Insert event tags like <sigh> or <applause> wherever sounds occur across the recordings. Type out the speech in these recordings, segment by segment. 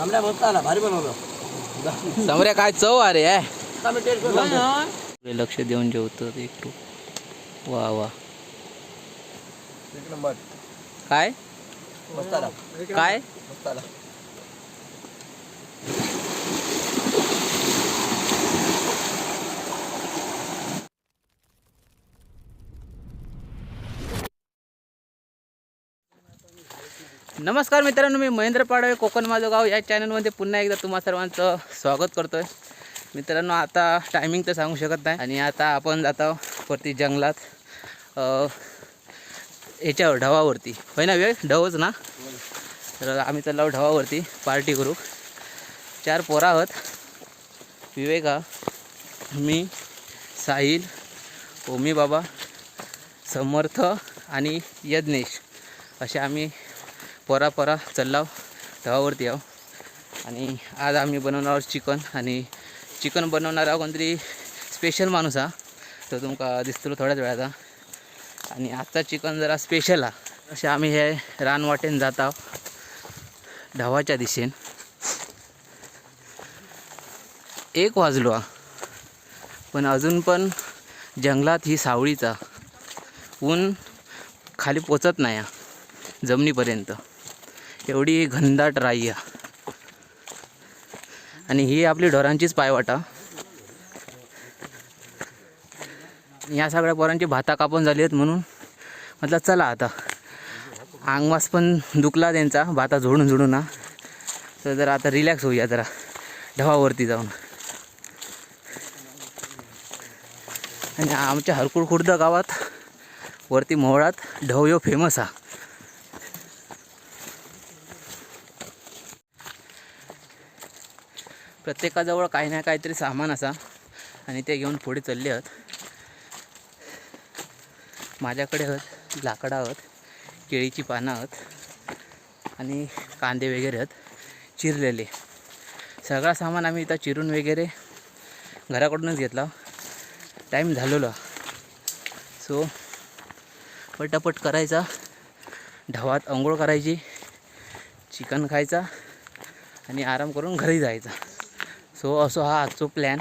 आमल्या मस्त आला भारी बनवलं. समऱ्या काय चव अरे. लक्ष देऊन जेवतो एक टू वा वा. एक नंबर. काय? काय? नमस्कार मित्रांनो मी महेंद्र पाडवे कोकण माझं गाव. या चॅनलमध्ये पुन्हा एकदा तुम्हा सर्वांचं स्वागत करतो आहे मित्रांनो आता टायमिंग तर सांगू शकत नाही. आणि आता आपण जात वरती जंगलात. याच्यावर ढवावरती. होय ना वेळ ढवच ना? तर आम्ही चाललो ढवावरती पार्टी करू. चार पोरा आहोत. विवेका मी साहिल ओमी बाबा समर्थ आणि यज्ञेश. असे आम्ही परा परा चल्लाव ढवावरती आहो आणि आज आम्ही बनवणार आहोत चिकन आणि चिकन बनवणारा कोणतरी स्पेशल माणूस हा. तो तुमका दिसतो थोड्याच वेळाचा. आणि आजचा चिकन जरा स्पेशल हा. असे आम्ही हे रानवाटेन जात आहोत. ढवाच्या दिशेन. एक वाजलो हा. पण अजून पण जंगलात ही सावळीचा ऊन खाली पोचत नाही जमिनीपर्यंत. एवढी घनदाट राई आणि ही आपली ढोरांचीच पायवाटा या सगळ्या पोरांची भाता कापून झाली आहेत म्हणून म्हटलं चला आता. अंगवास पण दुखला त्यांचा भाता झोडून झोडून ना तर जरा आता रिलॅक्स होऊया जरा. ढवावरती जाऊन. आणि आमच्या हरकुळ खुर्द गावात वरती मोहळात ढव यो फेमस हा. प्रत्येकाजवळ काही ना काहीतरी सामान असा. आणि ते घेऊन पुढे चालले आहोत. माझ्याकडे आहोत लाकडं आहोत केळीची पानं आहोत आणि कांदे वगैरे आहेत. चिरलेले. सगळा सामान आम्ही इथं चिरून वगैरे घराकडूनच घेतला. टाईम झालेला. सो पटापट करायचा. ढवात आंघोळ करायची चिकन खायचा आणि आराम करून घरी जायचा. सो असो हा आजचो प्लॅन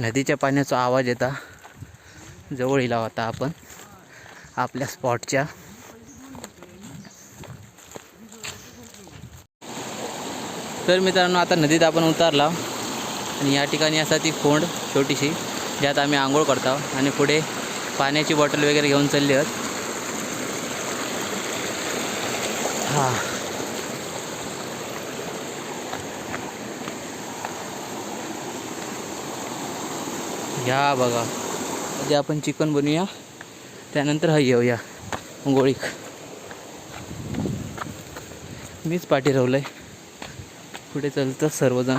नदीच्या पाण्याचा आवाज येता. जवळ इला होता आपण आपल्या स्पॉटच्या तर मित्रांनो आता नदीत आपण उतारला. आणि या ठिकाणी असा ती फोंड छोटीशी ज्यात आम्ही आंघोळ करतो. आणि पुढे पाण्याची बॉटल वगैरे घेऊन चालली आहोत. हां. या बघा. आधी आपण चिकन बनवूया. त्यानंतर हा येऊया. गोळीक मीच पाठी रावलं आहे पुढे चालतं सर्वजण.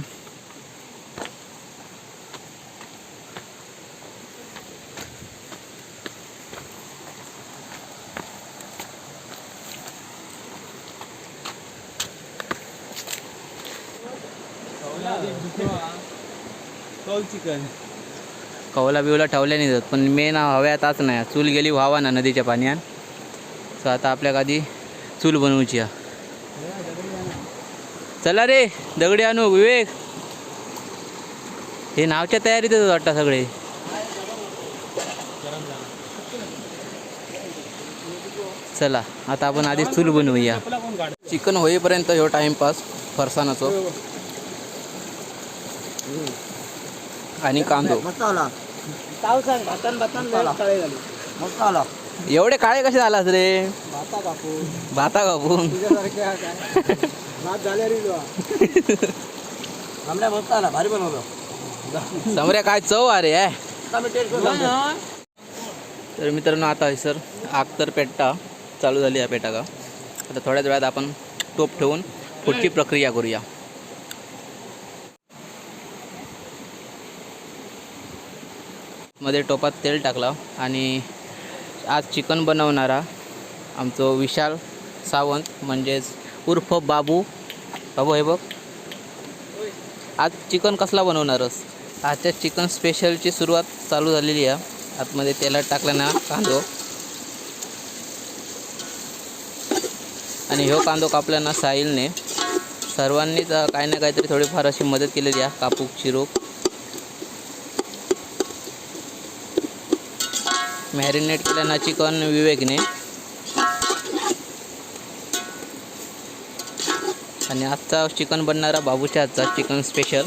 कवला बिवला ठेवल्या नाही जात पण मेन हव्यातच नाही. चूल गेली व्हावा ना नदीच्या पाण्यात. सो आता आपल्याक आधी चूल बनवूची हा चला रे दगडी आणू विवेक. हे नावच्या तयारीतच वाटतं सगळे. चला आता आपण आधी चूल बनवूया. चिकन होईपर्यंत ह्यो टाइमपास फरसाणाचो. आणि कांदो. मस्त आला ताव सांग भातान भातान चला. लय काळे झाले. मस्त आला एवढे काळे कसे झालास रे? भाता कापू. भाता कापून तुझ्यासारख्या काय? भात झाले रे तुला आमल्या मस्त आला भारी बनवलं. समऱ्या काय चव अरे. तर मित्रांनो आता आहे सर आग तर पेटा चालू झाली आहे पेटा का आता थोड्याच वेळात आपण टोप ठेवून पुढची प्रक्रिया करूया. मध्ये टोपात तेल टाकला आणि आज चिकन बनवणारा आमचो विशाल सावंत म्हणजेच उर्फ बाबू. बाबू हे बघ. आज चिकन कसला बनवणारच आजच्या चिकन स्पेशलची सुरुवात चालू झालेली आहे. आतमध्ये तेलात टाकला ना कांदो. आणि ह्यो कांदो कापला ना साहिलने. सर्वांनीच काही ना काहीतरी थोडीफार अशी मदत केलेली आहे. कापूक चिरूक. मॅरिनेट केलं ना चिकन विवेकने. आणि आजचा चिकन बनणारा बाबूच्या हातचा चिकन स्पेशल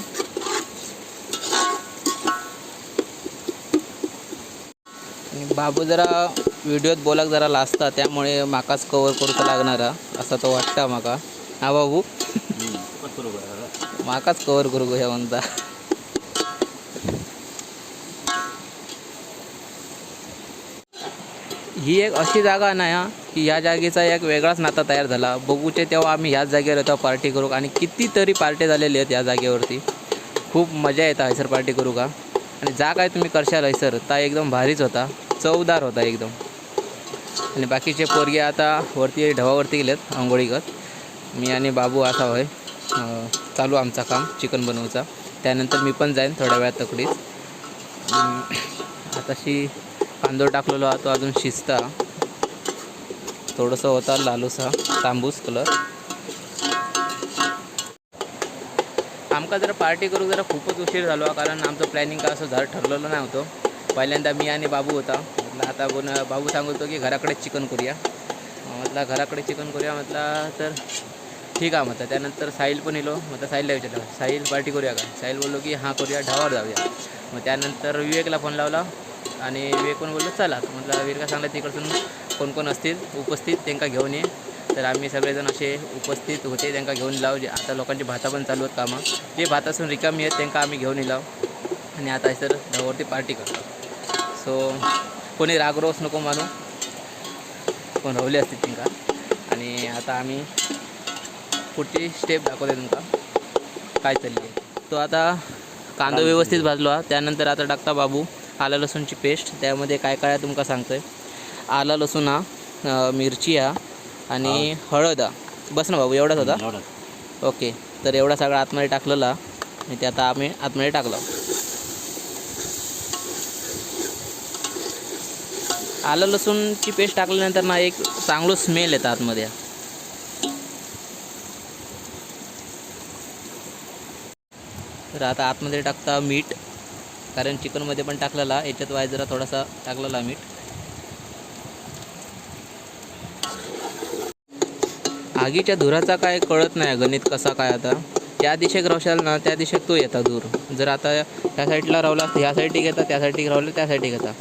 आणि बाबू जरा व्हिडिओत बोलाक जरा लाजता त्यामुळे माकाच कवर करूचा लागणारा असा तो वाटता माका. हा बाबू? माकाच कवर करू ह्या म्हणता? ही एक अशी जागा नाही हा की या जागेचा एक वेगळाच नाता तयार झाला. बघूचे तेव्हा आम्ही ह्याच जागेवर येतो पार्टी करू. आणि कितीतरी पार्टी झालेली आहेत या जागेवरती. खूप मजा येतं हैसर पार्टी करू का? आणि जा काय तुम्ही करशाल हैसर ता एकदम भारीच होता. चवदार होता एकदम. आणि बाकीचे पोरगे आता वरती ढवावरती गेलेत आंघोळी करत मी आणि बाबू असा होय. चालू आमचा काम चिकन बनवूचा. त्यानंतर मी पण जाईन थोड्या वेळात तकडीच आताशी कांदो टाकलेलो हा तो अजून शिजता. थोडंसं होता लालूसा तांबूस कलर आमका जरा पार्टी करू जरा खूपच उशीर झालो कारण आमचं प्लॅनिंग का असं झालं ठरलेलं नाही होतं. पहिल्यांदा मी आणि बाबू होता. म्हटलं आता बोन बाबू सांगत होतो की घराकडे चिकन करूया. म्हटलं घराकडे चिकन करूया म्हटलं तर ठीक आहे म्हटलं. त्यानंतर साहिल पण येलो. म्हटलं साहिलला विचारलं साहिल पार्टी करूया का? साहिल बोललो की हां करूया. ढावावर जाऊया. मग त्यानंतर विवेकला फोन लावला. आणि विवेक पण बोललो चला. म्हटलं विवेका सांगलं तिकडसून कोण कोण असतील उपस्थित त्यांना घेऊन ये. तर आम्ही सगळेजण असे उपस्थित होते त्यांना घेऊन लाव जे आता लोकांची भाता पण चालू आहेत कामं. जे भातासून रिकामी आहेत त्यांना आम्ही घेऊन येलाव आणि आता सर ढावावरती पार्टी करतो. सो कोणी रागरोस नको मानू. कोण रवले असतील तिंका आणि आता आम्ही पुढची स्टेप दाखवते तुमका. काय चालली तो आता कांदा. व्यवस्थित भाजलो हा. त्यानंतर आता टाकता बाबू. आलं लसूणची पेस्ट. त्यामध्ये काय काय आहे तुमका सांगतोय. आलं लसूण हा मिरची हा आणि हळद हा. बस ना बाबू एवढाच होता? ओके. तर एवढा सगळा आतमध्ये टाकलेला. आणि ते आता आम्ही आतमध्ये टाकलं. आलं लसूणची पेस्ट टाकल्यानंतर ना एक चांगलं स्मेल येतं आतमध्ये. तर आता आतमध्ये टाकता मीठ. कारण चिकनमध्ये पण टाकलेला याच्यात वाय जरा थोडासा टाकलेला मीठ. आगीच्या धुराचा काय कळत नाही गणित कसा काय आता? त्या दिशेक रावशाल ना त्या दिशेक तो येता दूर जर आता ह्या साईडला रावला ह्या साईडला घेता त्या साईडला रावलं त्या साईडला घेता.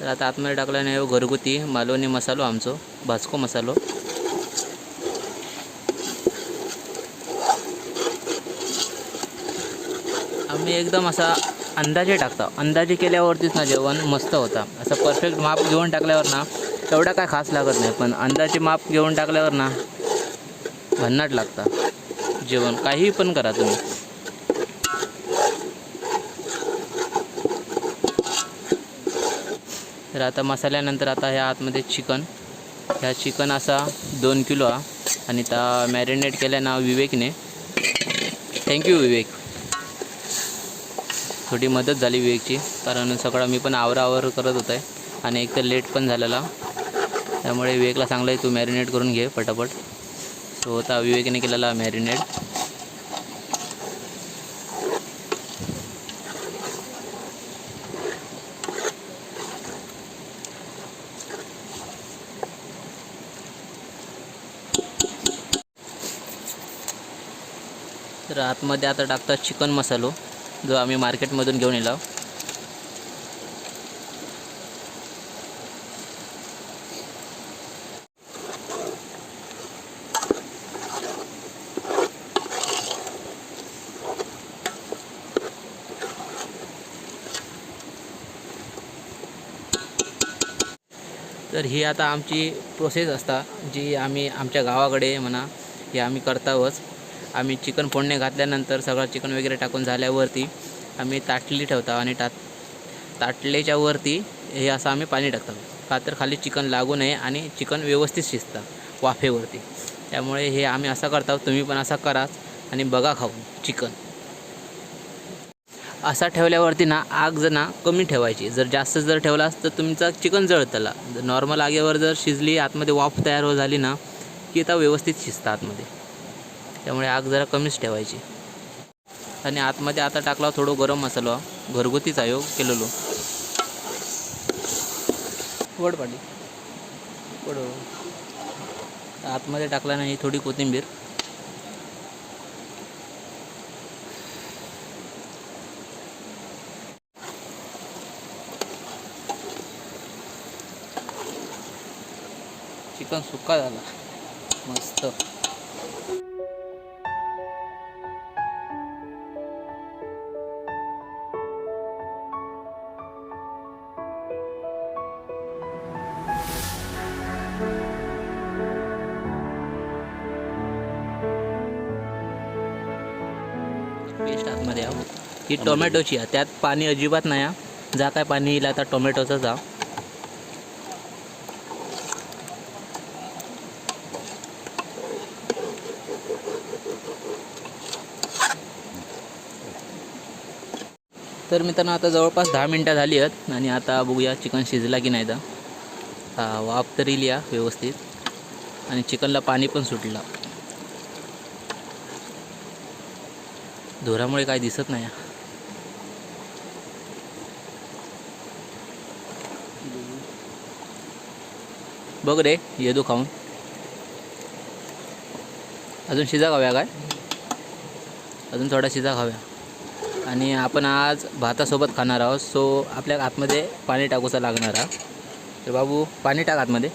तर आता आतमध्ये टाकल्याने घरगुती मालवणी मसालो आमचो भास्को मसालो. मी एकदम असा अंदाजे टाकतो. अंदाजे केल्यावरतीच ना जेवण मस्त होता. असं परफेक्ट माप घेऊन टाकल्यावर ना एवढा काय खास लागत नाही. पण अंदाजे माप घेऊन टाकल्यावर ना भन्नाट लागता. जेवण काहीही पण करा तुम्ही. तर आता मसाल्यानंतर आता ह्या आतमध्ये चिकन ह्या चिकन असा दोन किलो हा. आणि त्या मॅरिनेट केल्या ना विवेकने. थँक्यू विवेक. थोडी मदत झाली विवेकची कारण सगळं मी पण आवरावर करत होतो आहे आणि एक तर लेट पण झालेला. त्यामुळे विवेकला चांगलं आहे तू मॅरिनेट करून घे पटापट. तो होता विवेकने केलेला मॅरिनेट तर आतमध्ये आता टाकतात चिकन मसालो. जो आम्ही मार्केटमधून घेऊन येलो. तर ही आता आमची प्रोसेस असता जी आम्ही आमच्या गावाकडे म्हणा हे आम्ही करतावच. आम्ही चिकन फोडणे घातल्यानंतर सगळं चिकन वगैरे टाकून झाल्यावरती आम्ही ताटली ठेवता आणि टा ताटलेच्या वरती हे असं आम्ही पाणी टाकतो. का तर खाली चिकन लागू नये आणि चिकन व्यवस्थित शिजतं वाफेवरती. त्यामुळे हे आम्ही असं करतो तुम्ही पण असा कराच आणि बघा खाऊन चिकन. असा ठेवल्यावरती ना आग जर ना कमी ठेवायची. जर जास्त जर ठेवलास तर तुमचा चिकन जळतला. नॉर्मल आगेवर जर शिजली आतमध्ये वाफ तयार हो झाली ना की आता व्यवस्थित शिजतं आतमध्ये. त्यामुळे आग जरा कमीच ठेवायची. आणि आतमध्ये आता टाकला थोडं गरम मसाला. घरगुतीच आहे हो, केलेलो. वड पाडी वड. आतमध्ये टाकला नाही थोडी कोथिंबीर. चिकन सुक्का झाला. मस्त. टोमॅटोची. आहे. त्यात पाणी अजिबात नाही आहे. जा काय पाणी येईल आता टोमॅटोचं जा. तर मित्रांनो आता जवळपास दहा मिनटं झाली आहेत आणि आता बघूया चिकन शिजला की नाही तर हा वाफ तर येईल या व्यवस्थित. आणि चिकनला पाणी पण सुटलं. धुरामुळे काय दिसत नाही. बघ रे येदू खाऊन. अजून शिजा खाव्या काय? अजून थोडा शिजा खाव्या आणि आपण आज भातासोबत खाणार आहोत. सो आपल्या आतमध्ये पाणी टाकूचा लागणार हा. तर बाबू पाणी टाक आतमध्ये.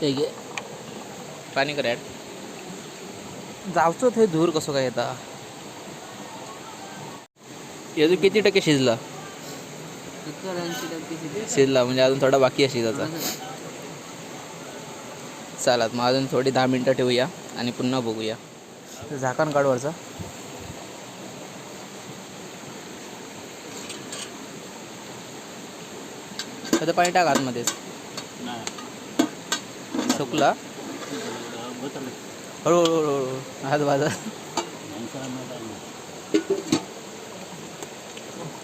हे घे. पाणी कर ॲड ते धूर कसं काय येता? अजून किती टक्के शिजला? शिजला म्हणजे अजून थोडा बाकी आहे शिजायचा चालत मग अजून थोडी दहा मिनटं ठेवूया आणि पुन्हा बघूया. झाकण काढवरचं. आता पाणी टाक आतमध्येच. सुकला? हळूहळू हळूहळू. हात बाजा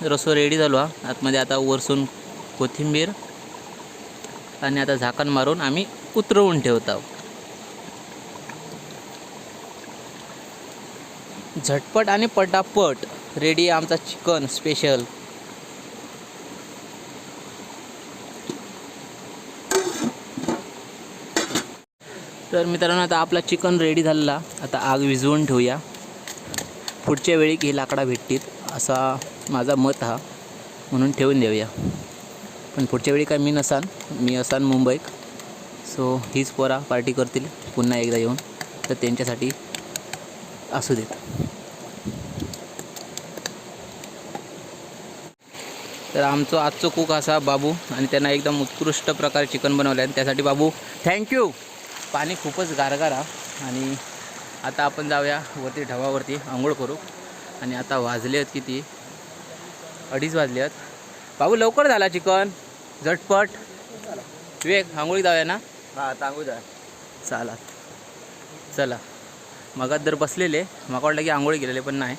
रसो रेडी झालो हा. आतमध्ये आता वरसून कोथिंबीर आणि आता झाकण मारून आम्ही उतरवून ठेवत आहोत. झटपट आणि पटापट रेडी आमचा चिकन स्पेशल. तर मित्रांनो आता आपला चिकन रेडी झालेला. आता आग विझवून ठेवूया. पुढच्या वेळी की लाकडा भेटतील. असा माझा मत हा. म्हणून ठेवून देऊया. पण पुढच्या वेळी काय मी नसान मी असान मुंबईत सो हीच पोरा पार्टी करतील पुन्हा एकदा येऊन. तर त्यांच्यासाठी असू देत. तर आमचं आजचं कुक असा बाबू. आणि त्यांना एकदम उत्कृष्ट प्रकारे चिकन बनवलं आहे त्यासाठी बाबू थँक्यू पाणी खूपच गारगारा आणि आता आपण जाऊया वरती ढवावरती आंघोळ करू. आणि आता वाजले आहेत किती? अडीच वाजले आहेत. बाबू लवकर झाला चिकन. झटपट. विवेक आंघोळी जाऊया ना? हा सांगू द्या चाला. चला. मगात जर बसलेले मग वाटलं की आंघोळी गेलेले पण नाही.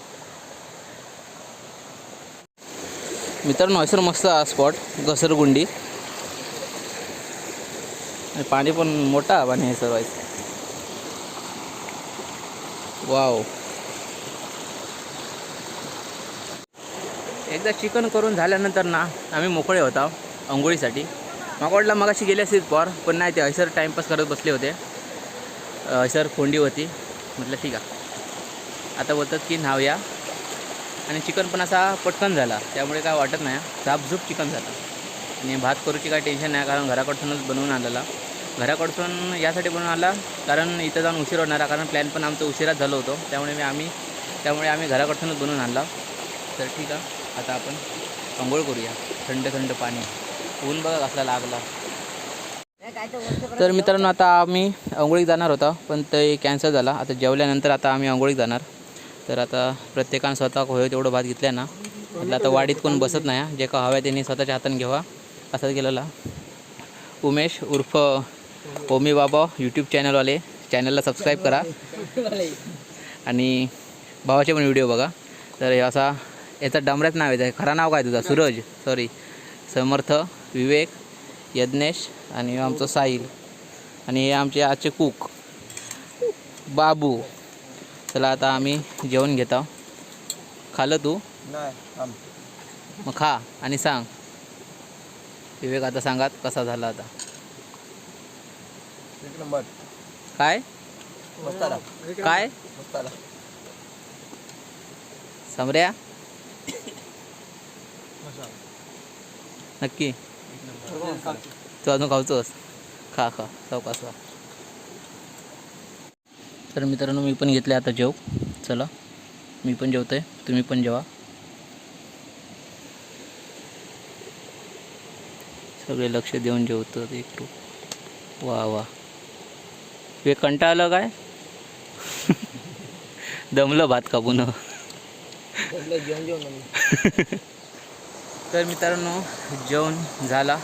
मित्रांनो ऐसर मस्त हा स्पॉट घसरगुंडी. पाणी पण मोठा पाणी आहे सर वाव एकदा चिकन करून झाल्यानंतर ना आम्ही मोकळे होता अंघोळीसाठी मग वाटलं मगाशी गेले असतील पॉर पण नाही ते ऐसर टाईमपास करत बसले होते. ऐसर कोंडी होती. म्हटलं ठीक आहे. आता बोलतात की नाव या आणि चिकन पण असा पटकन झाला. त्यामुळे काय वाटत नाही. झापझूप चिकन झालं. आणि भात करूची काय टेन्शन नाही कारण घराकडसूनच बनवून आणलेला. घराकडसून यासाठी बनवून आला कारण इथं जाऊन उशीर होणार कारण प्लॅन पण आमचं उशिराच झालं होतं. त्यामुळे मी आम्ही त्यामुळे आम्ही घराकडसूनच बनवून आणला. तर ठीक आहे. आता आपण आंघोळ करूया. थंड थंड पाणी. ऊन बघा कसला लागला. तर मित्रांनो आता आम्ही आंघोळीत जाणार होता पण ते कॅन्सल झाला. आता जेवल्यानंतर आता आम्ही आंघोळीत जाणार. तर आता प्रत्येकानं स्वतः होय तेवढं भात घेतल्या ना. म्हटलं आता वाडीत कोण बसत नाही जे का हव्या त्यांनी स्वतःच्या हाताने घ्यावा असाच गेलेला. उमेश उर्फ ओमी बाबा यूट्यूब चॅनलवाले चॅनलला सबस्क्राईब करा. आणि भावाचे पण व्हिडिओ बघा. तर असा याचा डमऱ्याच नाव आहे. खरा नाव काय तुझा? सूरज. सॉरी समर्थ विवेक यज्ञेश आणि आमचं साहिल. आणि हे आमचे आजचे कुक बाबू. चला आता आम्ही जेवण घेत खाल्लं तू. मग खा आणि सांग. विवेक आता सांगात कसा झाला आता. काय? काय? समऱ्या नक्की. तू अजून खावतोस खा खा. खा. तर मित्रांनो मी पण घेतले आता जेव चला. मी पण जेवतोय. तुम्ही पण जेवा. सगळे लक्ष देऊन जेवतात एक टू वा वा. हे कंटाळलं काय? <laughs> दमलं भात कापून जेवण जेवण. <laughs> तर मित्रांनो जेवण झाला.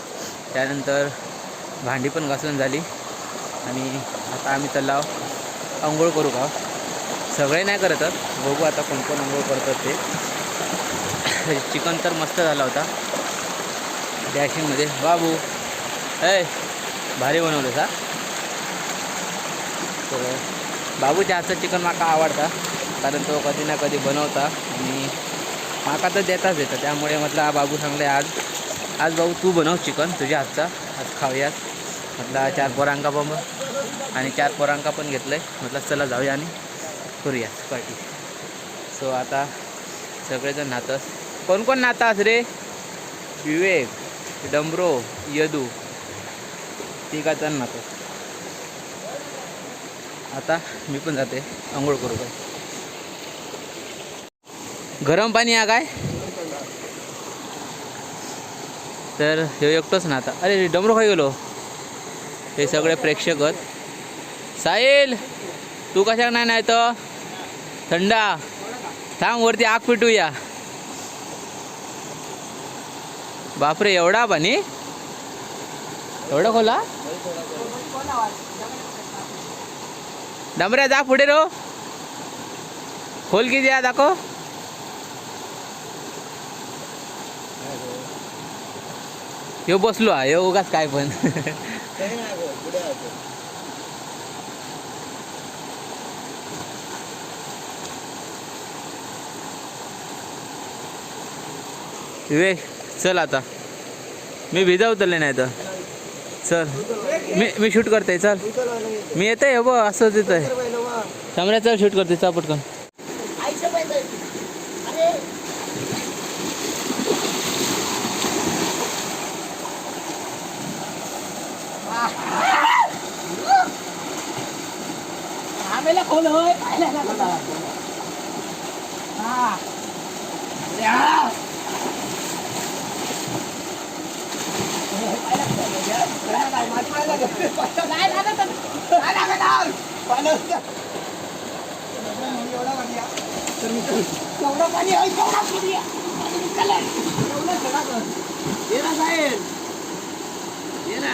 त्यानंतर भांडी पण घासून झाली. आणि आता आम्ही तलाव आंघोळ करू का? सगळे नाही करतात बघू आता कोण कोण आंघोळ करतात ते. चिकन तर मस्त झाला होता. डॅशिंगमध्ये बाबू ए भारी बनवलं सा तर बाबूच्या हातचं चिकन माका आवडता. कारण तो कधी ना कधी बनवता. आणि माका तर देताच देतं त्यामुळे म्हटलं हा बाबू सांगले आज. आज बाबू तू बनव चिकन तुझ्या हातचा. आज खाऊयात. म्हटलं चार पोरांका बंब आणि चार पोरांका पण घेतलं आहे म्हटलं चला जाऊया आणि करूया पार्टी सो आता सगळेजण नातस. कोण कोण नातास रे? विवेक डंबरो यदू. तिघाजण नातस. आता मी पण जाते. आंघोळ करू काय? गरम पाणी आहे काय? तर हे एकटोच ना आता. अरे डमरू खाई गेलो. हे सगळे प्रेक्षक साहिल तू कशा नाही नाही तर? थंडा. थांब वरती आग पिटूया. बापरे एवढा पाणी? एवढा खोला? डमऱ्या जा पुढे रो. खोल किती दाखव. ह्यो बसलो हा ह्यो उगाच काय पण. विवेक चल आता. मी भिजवतले नाही तर. चल. मी मी शूट करते चल. मी येते हो असंच येत आहे चल शूट करते चा पटकन. आम्हाला खोल होय पाहिलं ना खोला हा अरे हा. नाही, माझी पाय लागत. नाही लागत. नाही लागत आज. पाण्यात जा. एवढा पाणी आहे. तर मी चल. केवढं पाणी आहे, केवढा पाणी आहे. पाणी निघालंय. एवढं सगळं कर. ये ना साहेब ये ना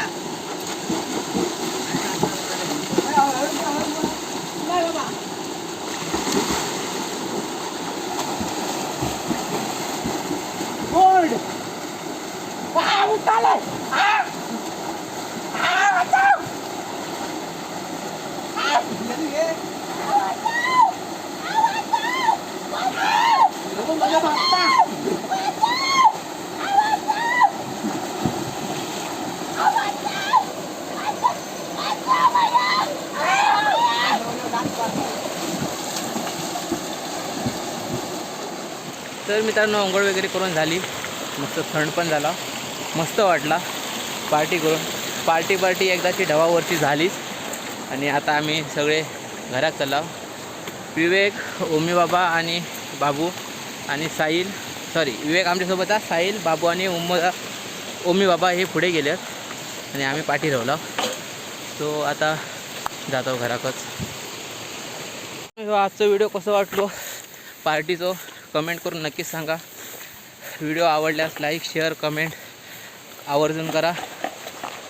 Board! Ah, o talão! Ah! मित्रांनो अंघोळ वगैरे करून झाली. मस्त थंड पण झाला. मस्त वाटला. पार्टी करून. पार्टी पार्टी एकदाची ढवावरची झालीच. आणि आता आम्ही सगळे घरात चाललो विवेक ओमी बाबा आणि बाबू आणि साहिल. सॉरी विवेक आमच्यासोबत आहे साहिल बाबू आणि उम ओमी बाबा हे पुढे गेलेत. आणि आम्ही पाठी राहिलो सो आता जातो घराकच. आजचं व्हिडिओ कसं वाटलो? पार्टीचं. कमेंट करून नक्की सांगा. व्हिडिओ आवडल्यास लाईक शेअर कमेंट आवर्जून करा.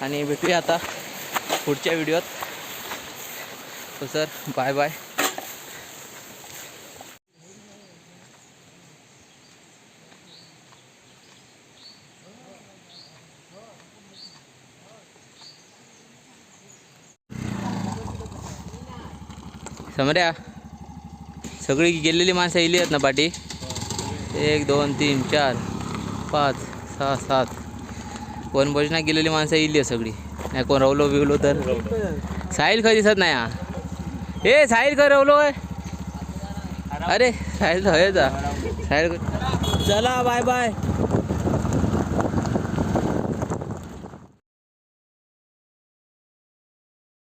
आणि भेटूया आता पुढच्या व्हिडिओत. तो सर बाय बाय. समऱ्या सगळी गेलेली माणसं इली आहेत ना पाठी एक दोन तीन चार पाच सहा सात. वनभोजना गेलेली माणसं येईल आहे सगळी. नाही कोण रवलो बिवलो तर. साहिल खय दिसत नाही हा. ए साहिल खय रवलोय अरे साहिल हो, हयचा साहिल चला बाय बाय.